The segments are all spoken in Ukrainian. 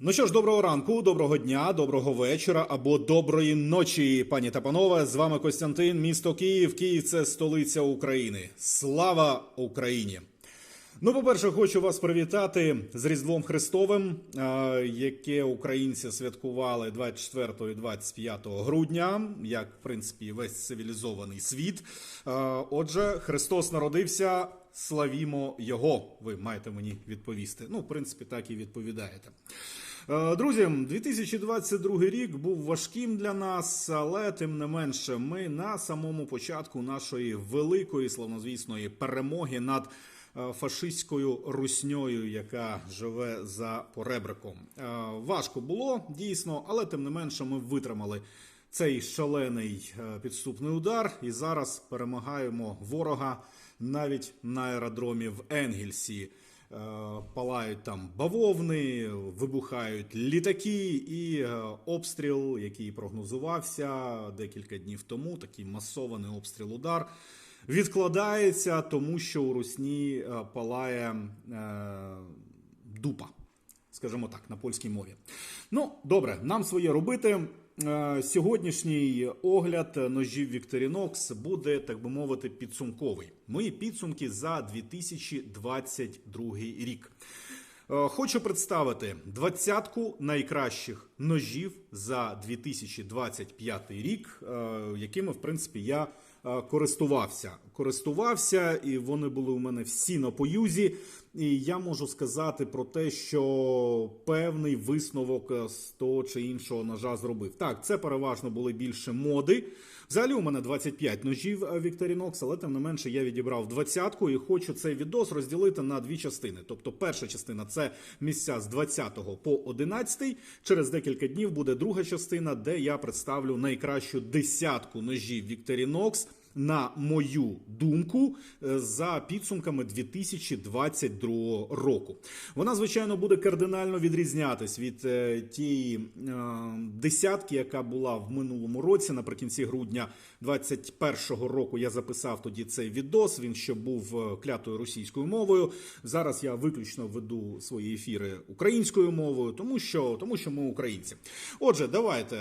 Ну що ж, доброго ранку, доброго дня, доброго вечора або доброї ночі, пані та панове. З вами Костянтин, місто Київ. Київ це столиця України. Слава Україні! Ну, по-перше, хочу вас привітати з Різдвом Христовим, яке українці святкували 24 і 25 грудня, як в принципі весь цивілізований світ. Отже, Христос народився. Славімо Його. Ви маєте мені відповісти. Ну, в принципі, так і відповідаєте. Е, Друзі, 2022 рік був важким для нас, але тим не менше, ми на самому початку нашої великої славнозвісної перемоги над е, фашистською русньою, яка живе за поребриком. Е, Важко було дійсно, але тим не менше, ми витримали цей шалений підступний удар, і зараз перемагаємо ворога навіть на аеродромі в Енгельсі. Е, Палають там бавовни, вибухають літаки, і е, обстріл, який прогнозувався декілька днів тому, такий масований обстріл удар, відкладається, тому що у Русні е, палає е, дупа скажімо так, на польській мові. Ну, добре, нам своє робити. Е, Сьогоднішній огляд ножів Victorinox буде, так би мовити, підсумковий. Мої підсумки за 2022 рік. Е, Хочу представити двадцятку найкращих ножів за 2025 рік, е, якими, в принципі, я користувався. Користувався, і вони були у мене всі на поюзі. І я можу сказати про те, що певний висновок е, з того чи іншого ножа зробив. Так, це переважно були більше моди. Взагалі, у мене 25 ножів е, Victorinox, але тим не менше я відібрав двадцятку і хочу цей відос розділити на дві частини. Тобто, перша частина це місця з 20 по 11. Через декілька днів буде друга частина, де я представлю найкращу десятку ножів Victorinox на мою думку, е, за підсумками 2022 року. Вона, звичайно, буде кардинально відрізнятись від е, тієї е, десятки, яка була в минулому році. Наприкінці грудня 2021 року я записав тоді цей відос. Він ще був клятою російською мовою. Зараз я виключно веду свої ефіри українською мовою, тому що, тому що ми українці. Отже, давайте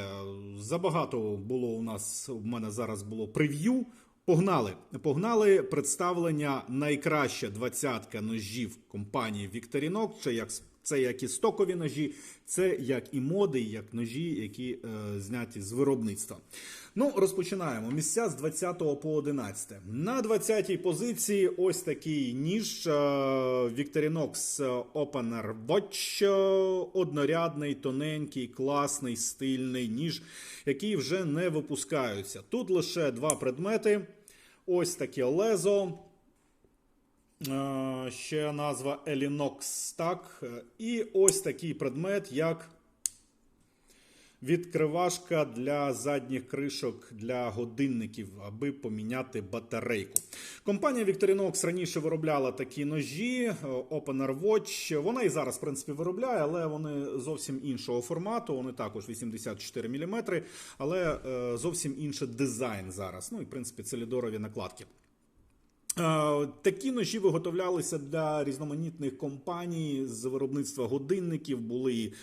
забагато було у нас. У мене зараз було прев'ю. Погнали, погнали. Представлення найкраща двадцятка ножів компанії Вікторінок, чи як це як і стокові ножі, це як і моди, як ножі, які е, зняті з виробництва. Ну, розпочинаємо. Місця з 20 по 11. На 20-й позиції ось такий ніж е, Victorinox Opener Watch. е, Однорядний, тоненький, класний, стильний ніж, який вже не випускаються. Тут лише два предмети. Ось таке лезо. Е, Ще назва Elinox так. І ось такий предмет, як відкривашка для задніх кришок для годинників, аби поміняти батарейку. Компанія Victorinox раніше виробляла такі ножі е, Opener Watch. Вона і зараз, в принципі, виробляє, але вони зовсім іншого формату. Вони також 84 мм, але е, зовсім інший дизайн зараз. Ну і в принципі це лідорові накладки. Е, Такі ножі виготовлялися для різноманітних компаній з виробництва годинників. Були і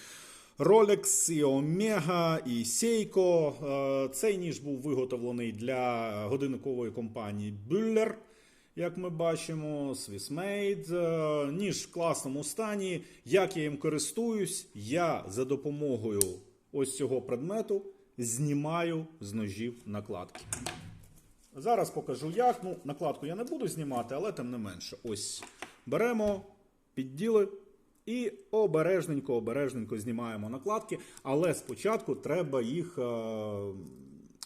Rolex, і Omega, і Seiko. Е, Цей ніж був виготовлений для годинникової компанії Bühler. Як ми бачимо, Swissmade. Е, Ніж в класному стані. Як я їм користуюсь, я за допомогою ось цього предмету знімаю з ножів накладки. Зараз покажу як. Ну, накладку я не буду знімати, але тим не менше. Ось беремо, підділи і обережненько, обережненько знімаємо накладки. Але спочатку треба їх е,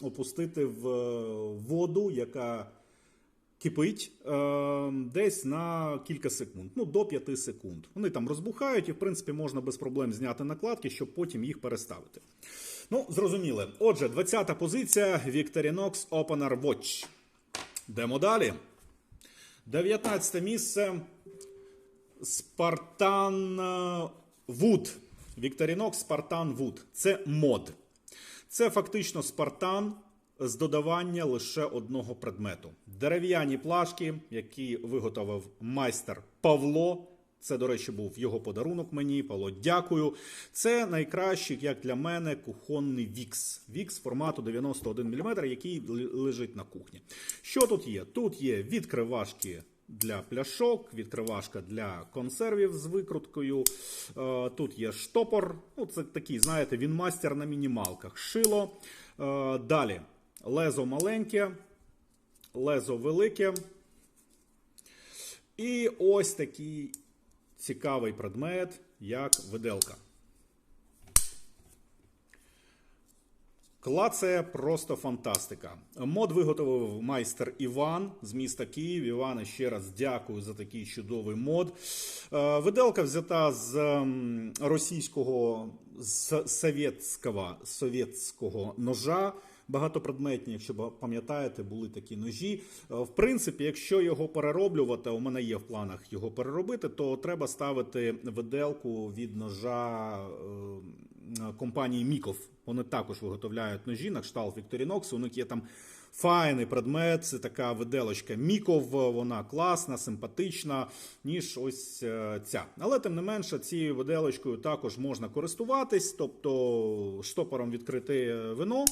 опустити в е, воду, яка кипить е, десь на кілька секунд, ну до 5 секунд. Вони там розбухають, і в принципі можна без проблем зняти накладки, щоб потім їх переставити. Ну, зрозуміли. Отже, 20-та позиція Victorinox Opener Watch. Йдемо далі. 19 місце. Spartan Wood. Victorinox Spartan Wood. Це мод. Це фактично Spartan з додавання лише одного предмету. Дерев'яні плашки, які виготовив майстер Павло Це, до речі, був його подарунок мені. Павло, дякую. Це найкращий, як для мене, кухонний вікс. Вікс формату 91 мм, який лежить на кухні. Що тут є? Тут є відкривашки для пляшок, відкривашка для консервів з викруткою. Е, Тут є штопор. Ну, це такий, знаєте, він мастер на мінімалках. Шило. Е, Далі лезо маленьке, лезо велике. І ось такий цікавий предмет, як виделка. Клацає просто фантастика. Мод виготовив майстер Іван з міста Київ. Іване, ще раз дякую за такий чудовий мод. Е, Виделка взята з російського з совєтського, совєтського ножа. Багатопредметні, якщо пам'ятаєте, були такі ножі. Е, В принципі, якщо його перероблювати, у мене є в планах його переробити, то треба ставити виделку від ножа е, компанії Міков. Вони також виготовляють ножі на кшталт Victorinox. У них є там файний предмет, це така виделочка Міков, вона класна, симпатична, ніж ось е, ця. Але тим не менше, цією виделочкою також можна користуватись, тобто штопором відкрити вино.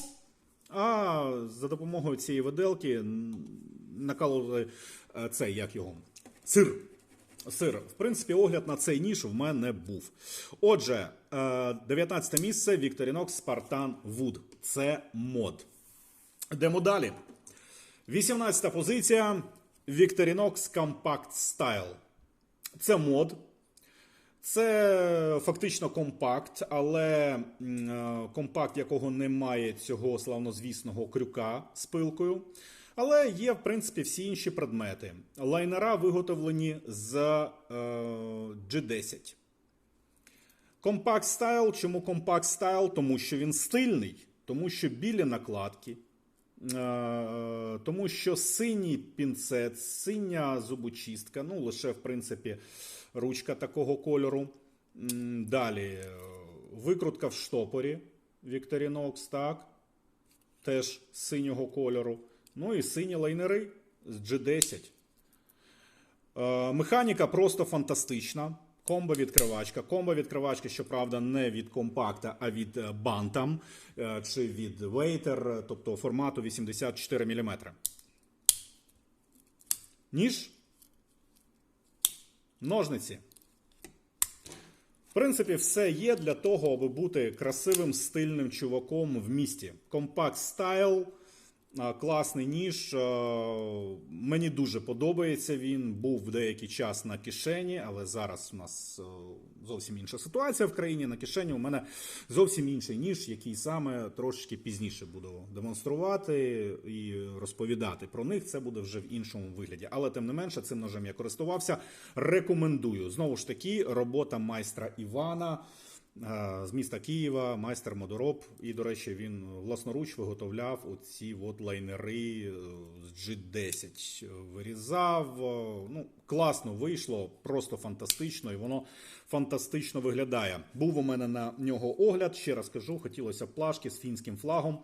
А за допомогою цієї виделки м, е, цей, як його, сир. Сир. В принципі, огляд на цей ніж в мене був. Отже, е, 19 місце Victorinox Spartan Wood. Це мод. Йдемо далі. 18 позиція Victorinox Compact Style. Це мод. Це фактично компакт, але е, компакт, якого немає цього славнозвісного крюка з пилкою. Але є, в принципі, всі інші предмети. Лайнера виготовлені з е, G10. Компакт стайл. Чому компакт стайл? Тому що він стильний, тому що білі накладки. Е, Тому що синій пінцет, синя зубочистка, ну лише в принципі ручка такого кольору. Далі е, викрутка в штопорі Victorinox, так, теж синього кольору. Ну і сині лайнери з G10. Е, Механіка просто фантастична. Комбо відкривачка. Комбо відкривачка, щоправда, не від компакта, а від е, Bantam е, чи від Waiter, тобто формату 84 мм. Ніж. Ножниці. В принципі, все є для того, аби бути красивим стильним чуваком в місті. Компакт стайл, класний ніж. Мені дуже подобається він. Був деякий час на кишені, але зараз у нас зовсім інша ситуація в країні. На кишені у мене зовсім інший ніж, який саме трошки пізніше буду демонструвати і розповідати про них. Це буде вже в іншому вигляді. Але тим не менше, цим ножем я користувався. Рекомендую. Знову ж таки, робота майстра Івана. Е, З міста Києва, майстер Модороб. І, до речі, він власноруч виготовляв оці от лайнери е, з G10. Вирізав. е, Ну, класно вийшло, просто фантастично, і воно фантастично виглядає. Був у мене на нього огляд. Ще раз кажу, хотілося плашки з фінським флагом,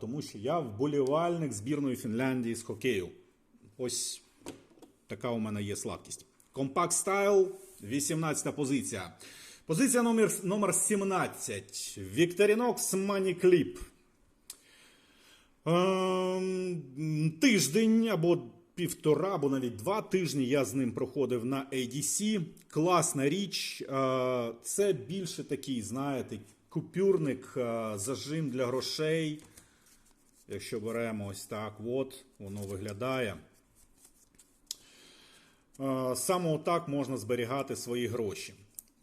тому що я вболівальник збірної Фінляндії з хокею. Ось така у мене є слабкість. Compact Style, 18 позиція. Позиція номер, номер 17. Victorinox Money Clip. Ем, тиждень або півтора, або навіть два тижні я з ним проходив на ADC. Класна річ. Е, Це більше такий, знаєте, купюрник, е, зажим для грошей. Якщо беремо ось так, от, воно виглядає. Е, Саме отак можна зберігати свої гроші.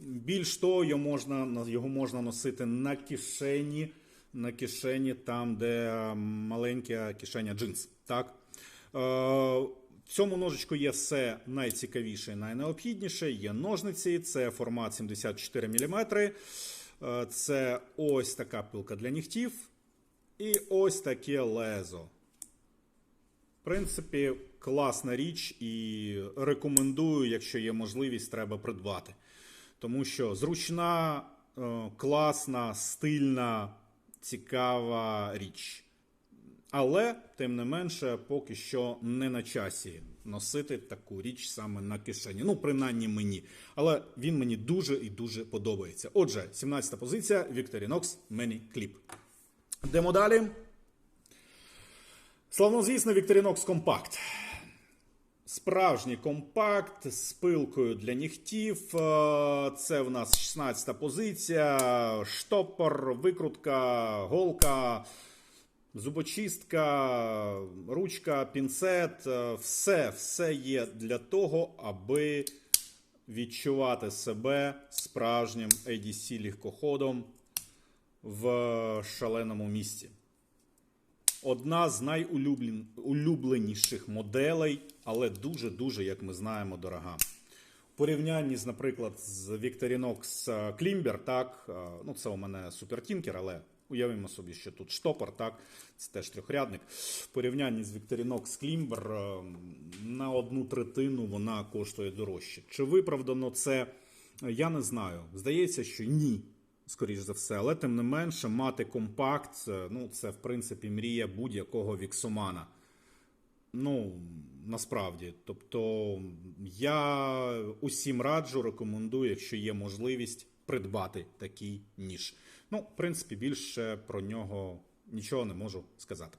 Більш того, його можна, його можна носити на кишені, на кишені там, де маленька кишеня джинс. Так? Е, В цьому ножичку є все найцікавіше і найнеобхідніше. Є ножниці, це формат 74 мм. Це ось така пилка для нігтів. І ось таке лезо. В принципі, класна річ і рекомендую, якщо є можливість, треба придбати. Тому що зручна, е, класна, стильна, цікава річ. Але, тим не менше, поки що не на часі. носити таку річ саме на кишені. Ну, принаймні мені. Але він мені дуже і дуже подобається. Отже, 17 позиція Victorinox Mini Clip. Йдемо далі. Славнозвісно, Victorinox Compact. Справжній компакт з пилкою для нігтів. Е, Це в нас 16 позиція. Штопор, викрутка, голка, зубочистка, ручка, пінцет. Е, Все, все є для того, аби відчувати себе справжнім ADC легкоходом в шаленому місті. Одна з найулюбленіших моделей, але дуже-дуже, як ми знаємо, дорога. В порівнянні з, наприклад, з Victorinox Klimber, так, е, ну це у мене супертінкер, але уявімо собі, що тут штопор, так, це теж трьохрядник. В порівнянні з Victorinox Klimber е, на одну третину вона коштує дорожче. Чи виправдано це? Я не знаю. Здається, що ні скоріш за все. Але тим не менше, мати компакт, е, ну, це в принципі мрія будь-якого віксомана. Ну, насправді. Тобто, я усім раджу, рекомендую, якщо є можливість, придбати такий ніж. Ну, в принципі, більше про нього нічого не можу сказати.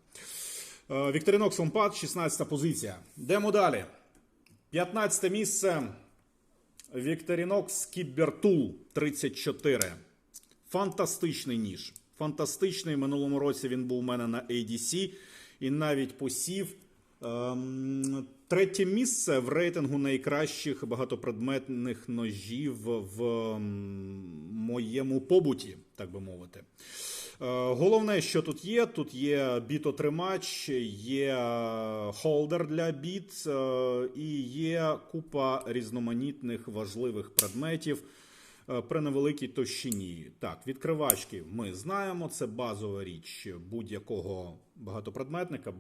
Е, Victorinox Компакт, 16 позиція. Йдемо далі. 15 місце. Victorinox Cybertool 34. Фантастичний ніж. Фантастичний. Минулому році він був у мене на ADC і навіть посів. Ем, третє місце в рейтингу найкращих багатопредметних ножів в ем, моєму побуті, так би мовити. Е, Головне, що тут є: тут є бітотримач, є холдер для біт, е, і є купа різноманітних важливих предметів е, при невеликій товщині. Так, відкривачки ми знаємо, це базова річ будь-якого багатопредметника.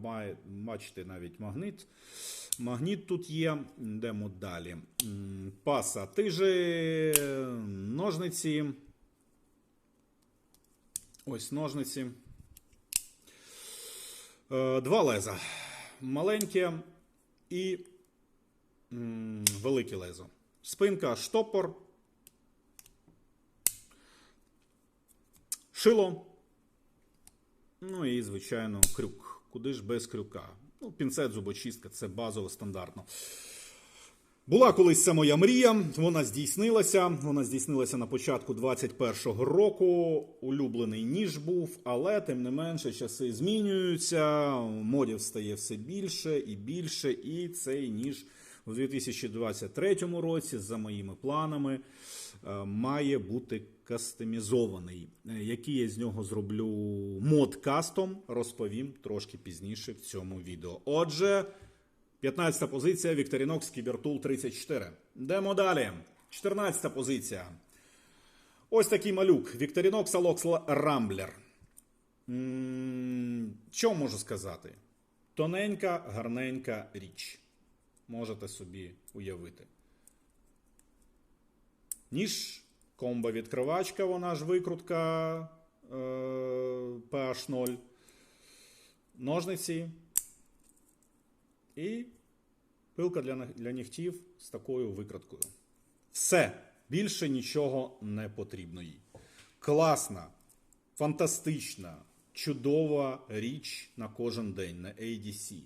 Бачите навіть магніт. Магніт тут є. Йдемо далі. М, Пасатижі, ножниці. Ось ножниці. Е, Два леза. Маленьке і велике лезо. Спинка, штопор. Шило. Ну і, звичайно, крюк. Куди ж без крюка? Ну, пінцет, зубочистка це базово стандартно. Була колись це моя мрія, вона здійснилася. Вона здійснилася на початку 21-го року. Улюблений ніж був, але тим не менше часи змінюються, модів стає все більше і більше. І цей ніж у 2023 році, за моїми планами, е, має бути кастомізований. Е, Який я з нього зроблю мод кастом, розповім трошки пізніше в цьому відео. Отже. 15 позиція Victorinox Cybertool 34. Йдемо далі. 14 позиція. Ось такий малюк. Victorinox Alox Rambler. Що можу сказати? Тоненька, гарненька річ. Можете собі уявити. Ніж, комба відкривачка, вона ж викрутка е, PH0. Ножниці. І пилка для, для нігтів з такою викраткою. Все. Більше нічого не потрібно їй. Класна, фантастична, чудова річ на кожен день на ADC.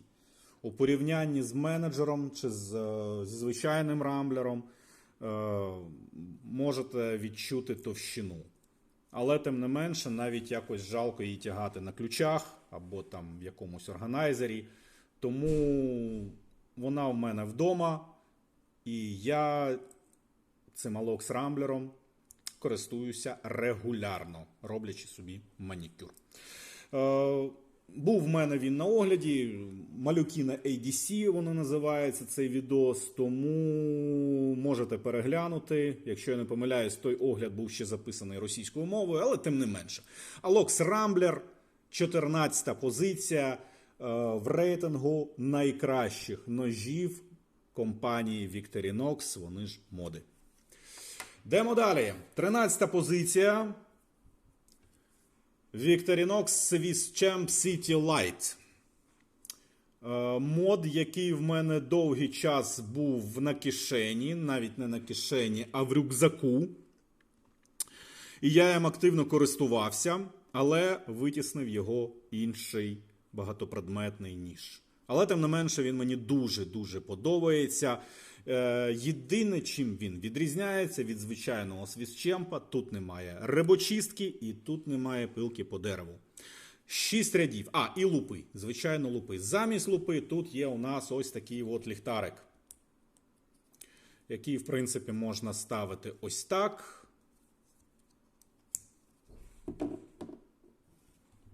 У порівнянні з менеджером чи з, е, зі звичайним рамблером е, можете відчути товщину. Але тим не менше, навіть якось жалко її тягати на ключах або там в якомусь органайзері. Тому вона в мене вдома, і я цим Alox Рамблером користуюся регулярно, роблячи собі манікюр. Був в мене він на огляді. Малюки на ADC, воно називається цей відос. Тому можете переглянути. Якщо я не помиляюсь, той огляд був ще записаний російською мовою, але тим не менше. Alox Rambler, 14 позиція е, в рейтингу найкращих ножів компанії Victorinox. Вони ж моди. Йдемо далі. 13 позиція. Victorinox Swiss Champ City Light. Е, Мод, який в мене довгий час був на кишені, навіть не на кишені, а в рюкзаку. І я їм активно користувався, але витіснив його інший багатопредметний ніж. Але тим не менше він мені дуже-дуже подобається. Е, єдине, чим він відрізняється від звичайного свісчемпа, тут немає рибочистки і тут немає пилки по дереву. Шість рядів. А, і лупи. Звичайно, лупи. Замість лупи тут є у нас ось такий от ліхтарик, який, в принципі, можна ставити ось так.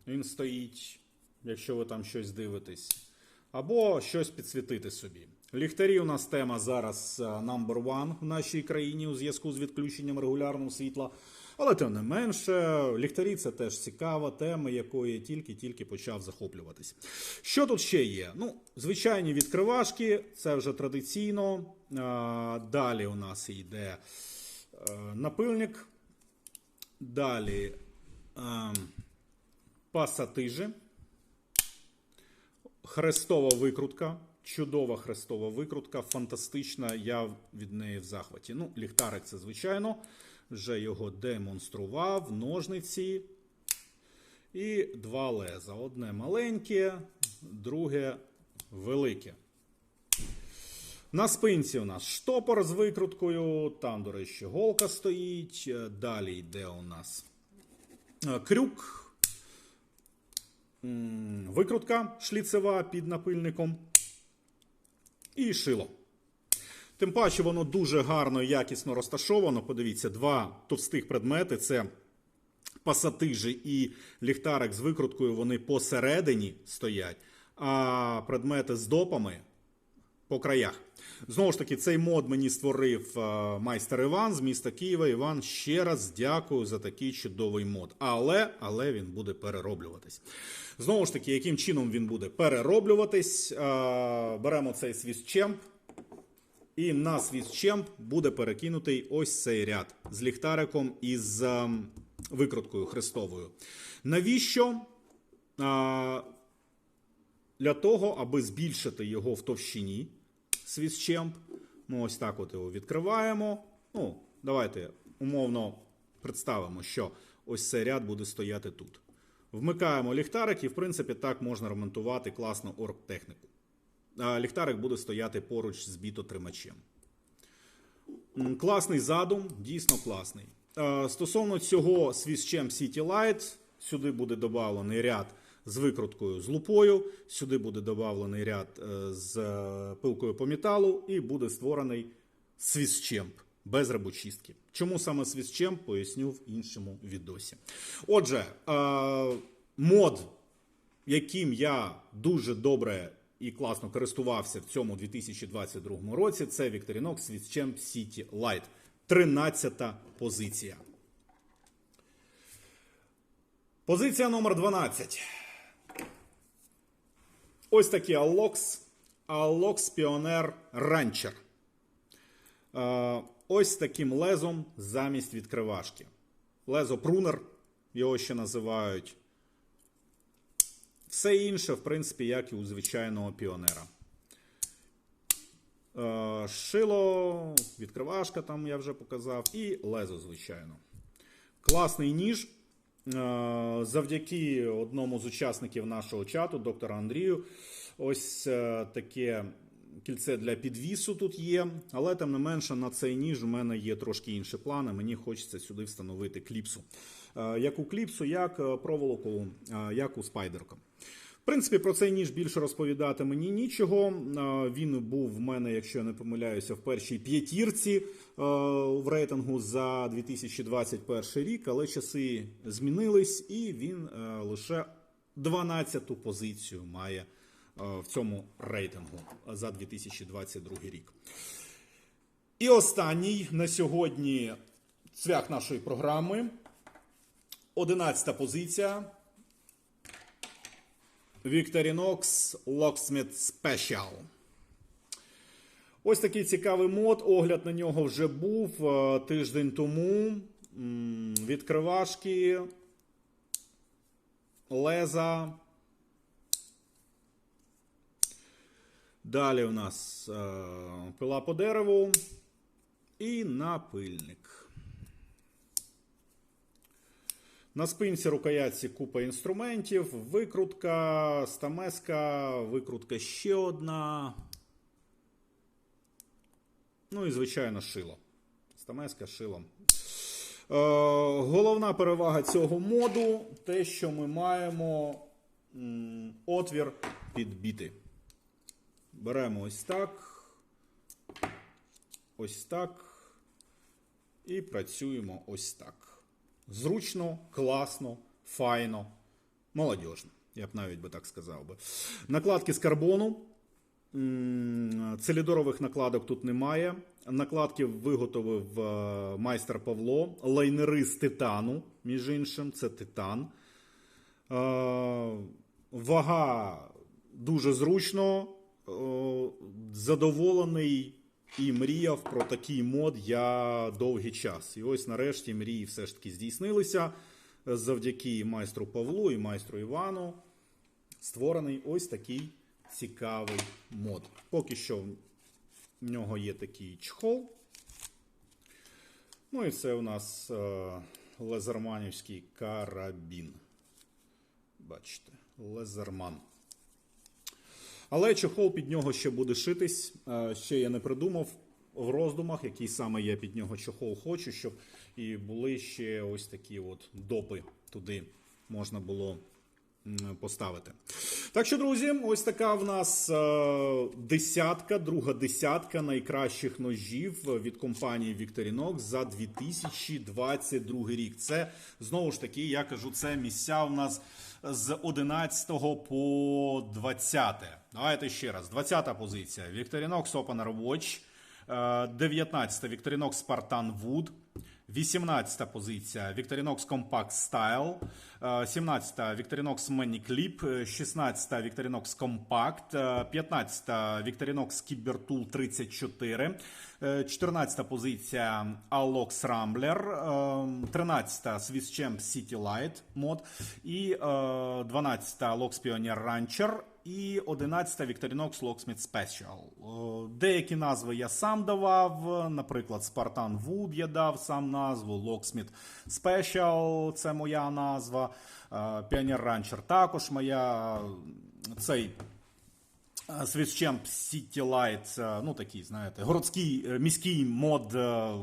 Він стоїть, якщо ви там щось дивитесь, або щось підсвітити собі. Ліхтарі у нас тема зараз е, number one в нашій країні у зв'язку з відключенням регулярного світла. Але тим не менше, ліхтарі це теж цікава тема, якою тільки-тільки почав захоплюватись. Що тут ще є? Ну, звичайні відкривашки, це вже традиційно. Далі у нас йде е, напильник. Далі е, пасатижі. Хрестова викрутка. Чудова хрестова викрутка, фантастична. Я від неї в захваті. Ну, ліхтарик це звичайно. Вже його демонстрував. Ножниці і два леза. Одне маленьке, друге велике. На спинці у нас штопор з викруткою. Там, до речі, голка стоїть. Далі йде у нас е, крюк. Викрутка шліцева під напильником. І шило. Тим паче воно дуже гарно і якісно розташовано. Подивіться, два товстих предмети це пасатижі і ліхтарик з викруткою, вони посередині стоять, а предмети з допами по краях. Знову ж таки, цей мод мені створив е, майстер Іван з міста Києва. Іван, ще раз дякую за такий чудовий мод. Але, але він буде перероблюватись. Знову ж таки, яким чином він буде перероблюватись? Е, Беремо цей свіс-чемп. І на свіс-чемп буде перекинутий ось цей ряд з ліхтариком і з ем, викруткою хрестовою. Навіщо? Для того, аби збільшити його в товщині свіс-чемп. Ми ось так от його відкриваємо. Ну, давайте умовно представимо, що ось цей ряд буде стояти тут. Вмикаємо ліхтарик, і в принципі так можна ремонтувати класно оргтехніку. Ліхтарик буде стояти поруч з бітотримачем. Класний задум, дійсно класний. Стосовно цього Swisschem City Light, сюди буде додавлений ряд з викруткою з лупою, сюди буде додавлений ряд е, з пилкою по металу, і буде створений Swisschem без рибочистки. Чому саме Swisschem, поясню в іншому відосі. Отже, е, мод яким я дуже добре і класно користувався в цьому 2022 році, це Victorinox Swisschem City Light. 13 позиція. Позиція номер 12. Ось такий Allox. Allox Pioneer Rancher. Ось таким лезом замість відкривашки. Лезо прунер, його ще називають. Все інше, в принципі, як і у звичайного піонера. Е, Шило, відкривашка там я вже показав, і лезо, звичайно. Класний ніж. Е, Завдяки одному з учасників нашого чату, доктора Андрію, ось е, таке кільце для підвісу тут є. Але тим не менше на цей ніж у мене є трошки інші плани. Мені хочеться сюди встановити кліпсу. Е, Як у кліпсу, як проволоку, як у спайдерка. В принципі, про цей ніж більше розповідати мені нічого. Він був в мене, якщо я не помиляюся, в першій п'ятірці е, в рейтингу за 2021 рік, але часи змінились, і він е, лише 12-ту позицію має е, в цьому рейтингу за 2022 рік. І останній на сьогодні цвях нашої програми. 11 позиція. Victorinox Locksmith Special. Ось такий цікавий мод. Огляд на нього вже був е, тиждень тому. Відкривашки, леза. Далі у нас е, пила по дереву і напильник. На спинці рукоятці купа інструментів, викрутка, стамеска, викрутка ще одна. Ну і, звичайно, шило. Стамеска шилом. Е, головна перевага цього моду те, що ми маємо м, отвір під біти. Беремо ось так. Ось так. І працюємо ось так. Зручно, класно, файно, молодіжно. Я б навіть би так сказав би. Накладки з карбону. Целідорових накладок тут немає. Накладки виготовив е, майстер Павло. Лайнери з титану, між іншим, це титан. Е, Вага дуже зручно. Е, Задоволений і мріяв про такий мод я довгий час. І ось нарешті мрії все ж таки здійснилися завдяки майстру Павлу і майстру Івану. Створений ось такий цікавий мод. Поки що в нього є такий чхол. Ну і це у нас е, лезерманівський карабін. Бачите, лезерман. Але чохол під нього ще буде шитись. Е, Ще я не придумав в роздумах, який саме я під нього чохол хочу, щоб і були ще ось такі от допи туди можна було поставити. Так що, друзі, ось така в нас е, десятка, друга десятка найкращих ножів від компанії Victorinox за 2022 рік. Це знову ж таки, я кажу, це місця у нас з 11 по 20. Давайте ще раз. 20 позиція. Victorinox Open Watch. Е, 19 Victorinox Spartan Wood. 18 позиція Victorinox Compact Style, Е, 17 Victorinox Mini Clip, Е, 16 Victorinox Compact, Е, 15 Victorinox Cybertool 34, Е, 14 позиція Allox Rambler, Е, 13 Swiss Champ City Light мод і е, 12 Lox Pioneer Rancher і 11 Victorinox Locksmith Special. Деякі назви я сам давав, наприклад, Spartan Wood я дав сам назву, Locksmith Special це моя назва, е, Pioneer Rancher також моя. Цей Свіччемп City Light, е, ну такий, знаєте, городський е, міський мод. е,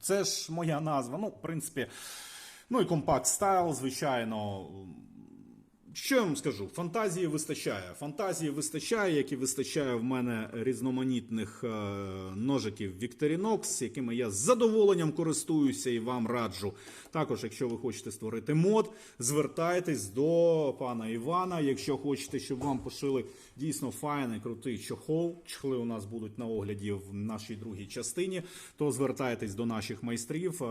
Це ж моя назва. Ну, в принципі, ну і Compact Style, звичайно. Що я вам скажу? Фантазії вистачає. Фантазії вистачає, як і вистачає в мене різноманітних е, ножиків Victorinox, якими я з задоволенням користуюся і вам раджу. Також, якщо ви хочете створити мод, звертайтесь до пана Івана. Якщо хочете, щоб вам пошили дійсно файний, крутий чохол. Чохли у нас будуть на огляді в нашій другій частині. То звертайтесь до наших майстрів е,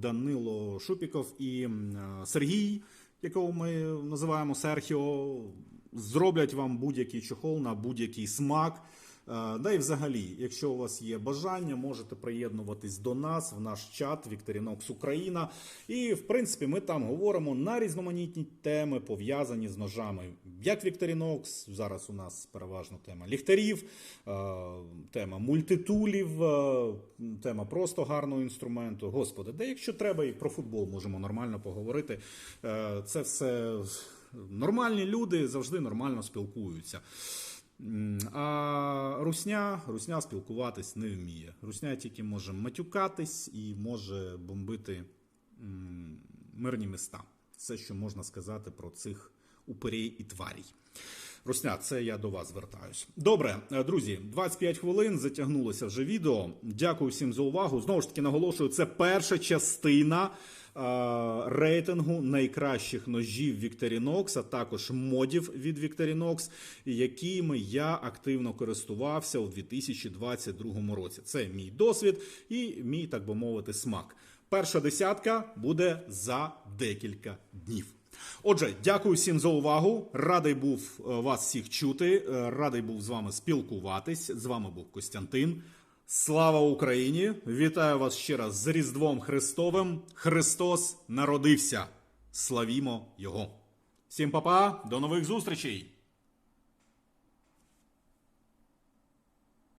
Данило Шупіков і е, Сергій якого ми називаємо Серхіо, зроблять вам будь-який чохол на будь-який смак. Е, Да і взагалі, якщо у вас є бажання, можете приєднуватись до нас в наш чат Victorinox Україна. І в принципі, ми там говоримо на різноманітні теми, пов'язані з ножами. Як Victorinox, зараз у нас переважно тема ліхтарів, е, тема мультитулів, е, тема просто гарного інструменту. Господи, де якщо треба, і про футбол можемо нормально поговорити. Це все нормальні люди завжди нормально спілкуються. А русня, русня спілкуватись не вміє. Русня тільки може матюкатись і може бомбити мирні міста. Все, що можна сказати про цих упирей і тварій. Русня, це я до вас звертаюсь. Добре, е, друзі, 25 хвилин затягнулося вже відео. Дякую всім за увагу. Знову ж таки, наголошую, це перша частина е, рейтингу найкращих ножів Victorinox, а також модів від Victorinox, якими я активно користувався у 2022 році. Це мій досвід і мій, так би мовити, смак. Перша десятка буде за декілька днів. Отже, дякую всім за увагу. Радий був е, вас всіх чути. е, Радий був з вами спілкуватись. З вами був Костянтин. Слава Україні! Вітаю вас ще раз з Різдвом Христовим. Христос народився. Славімо Його! Всім па-па, до нових зустрічей!